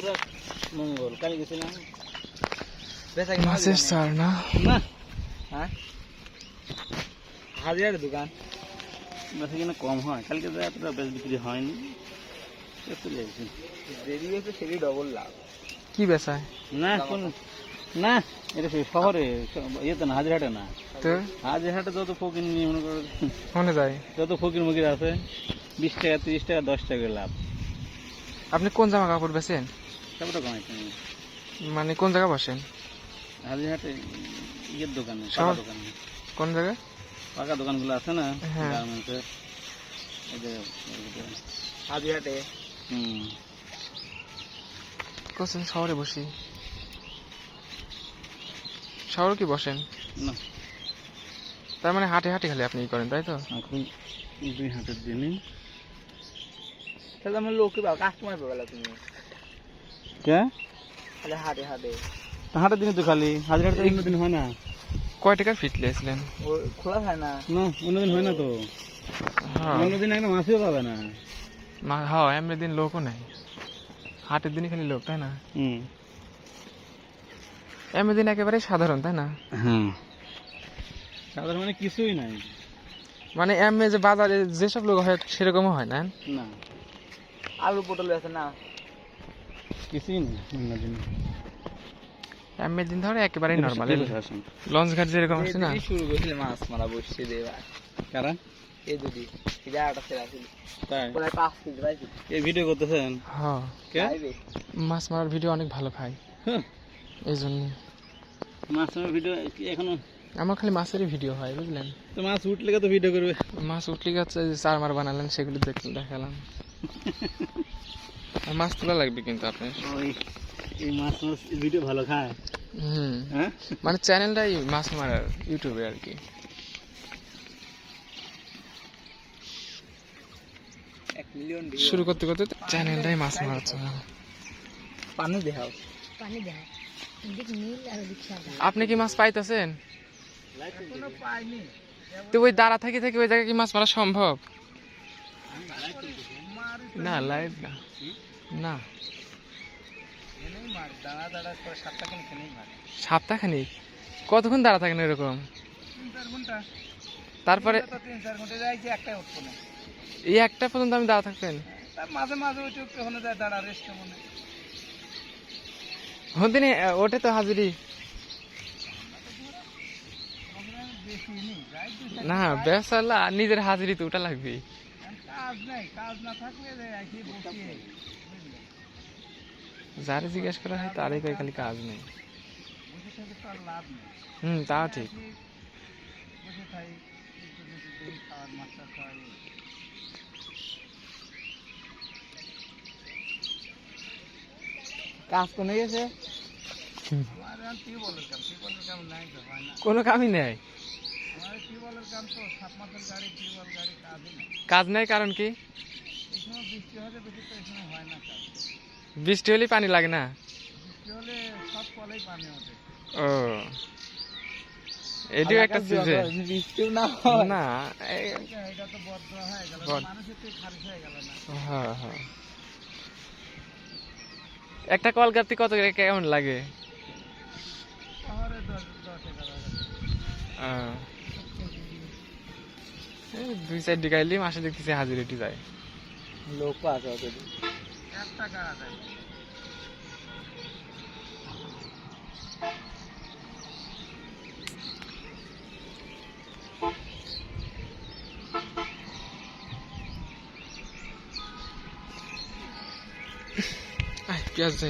পুরো মঙ্গল। কাল গেছিলাম। মাছের না? হ্যাঁ? হাজিরার দোকান। বেশি কিনা কম হয়। কালকে তো এতটা বেশ বিক্রি হয়নি। চলে গেছি। দেরি হয়েছে সেটি ডবল লাভ। কি বেচায়? না কোন না এটা সেই শহরে ইয়েতে না হাজিরহাটে না। হাজিরহাটে যত ফকির নিয়ে মনে করো মনে যায়। যত ফকির মুকির আছে বিশ টাকা তিরিশ টাকা দশ টাকা লাভ। আপনি কোন জামা কাপড় বেচেন? তারপরে মানে কোন জায়গা বসেন? হাজিরহাটে ইয়ের দোকানে পাকা দোকানে। কোন জায়গায়? পাকা দোকানগুলো আছে না? হ্যাঁ। গার্মেন্টসের হুম। শহরে বসি। শহরে কি বসেন? না। তার মানে হাঁটে হাঁটে খালি আপনি করেন তাই তো? এখন দুই হাটের দিনই। তাহলে আমার লোককে পাবো কাস্টমার পাবে তুমি। কে? খালি হাটে হাটে হাটের দিনে তো খালি হাজিরহাটে তো অন্য দিন হয় না। কয় টাকার ফিট লিয়েছিলেন খোলা হয় না। না অন্য দিন হয় না তো। হ্যাঁ। অন্য দিন একটা মাছও পাবে না। মা- হ্যাঁ এমনি দিন লোকও নাই। হাটের দিনই খালি লোক তাই না? হুম। এমনি দিন একেবারে সাধারণ তাই না? হ্যাঁ সাধারণ মানে কিছুই নাই। মানে এমনি যে বাজারে যেসব লোক হয় সেরকমও হয় না? না। আলু পটল আছে না। কিছুই নেই দিন ধরে একেবারে নর্মাল লঞ্চ ঘাট যেরকম আছে না? শুরু করেছিল মাছ মারা বসছে দিয়ে এবার কারা? এই দুটি এই জায়গাটা সেরা ছিল প্রায় পাঁচ কেজি পাইছি এই ভিডিও করতেছেন? হ্যাঁ। মাছ মারার ভিডিও অনেক ভালো খাই হ্যাঁ। এই জন্য মাছ মারার ভিডিও এখনও? আমার খালি মাছেরই ভিডিও হয় বুঝলেন? তো মাছ উঠলে তো ভিডিও করবে? মাছ উঠলি গাছ চার মার বানালেন সেগুলো দেখলাম দেখালাম। মাছ তোলা লাগবে কিন্তু আপনার ওই এই মাছ মাছ ভিডিও ভালো খায়। হুম। হ্যাঁ? মানে চ্যানেলটাই মাছ মারার ইউটিউবে আর কি। শুরু করতে করতে চ্যানেলটাই মাছ মারার channel। পানি দেখাও। পানি ওদিক আপনি কি মাছ পাইতেছেন? তো ওই দাঁড়া থেকে থেকে ওই জায়গায় কি মাছ মারা সম্ভব? না লাইভ না। না। সপ্তাহখানিক কতক্ষণ দাঁড়া থাকেন এরকম? তারপরে এই একটা পর্যন্ত আমি দাঁড়া থাকতেন মাঝে মাঝে ওই চোখটা ওখানে দাঁড়া রেস্ট মনে হদিনে ওঠে তো হাজিরি। না বেসাল্লা নিজের হাজিরি তো ওটা লাগবে। কাজ নাই কাজ না থাকলে যে বসিয়ে। যারে জিজ্ঞেস করা হয় তারই কয় খালি কাজ নেই। তো হুম তাও ঠিক। কাজ কোনে গেছে তো কোনো কামই নেই। টিউবওয়েলের কাম তো সাত গাড়ি টিউবওয়েল গাড়ি কাজই নেই কাজ নাই কারণ কি? এই সময় বৃষ্টি হলে বেশি তো এই সময় হয় না কাজ। বৃষ্টি হলেই পানি লাগে না? বৃষ্টি হলে সব কলেই পানি ওঠে। ও। এটিও একটা সিজন বৃষ্টিও না না এটা তো বদ্ধ হয়ে গেল মানুষের তো খারিজ হয়ে গেল না। হ্যাঁ হ্যাঁ একটা কলকাতি কত করে কেমন লাগে? শহরে দশ দশ এগারো আহ। এই দুই চার ডিগাইলি মাসে দেখতেছি হাজিরিটি যায়। লোক আছে এক টাকা আছে পেঁয়াজ যাই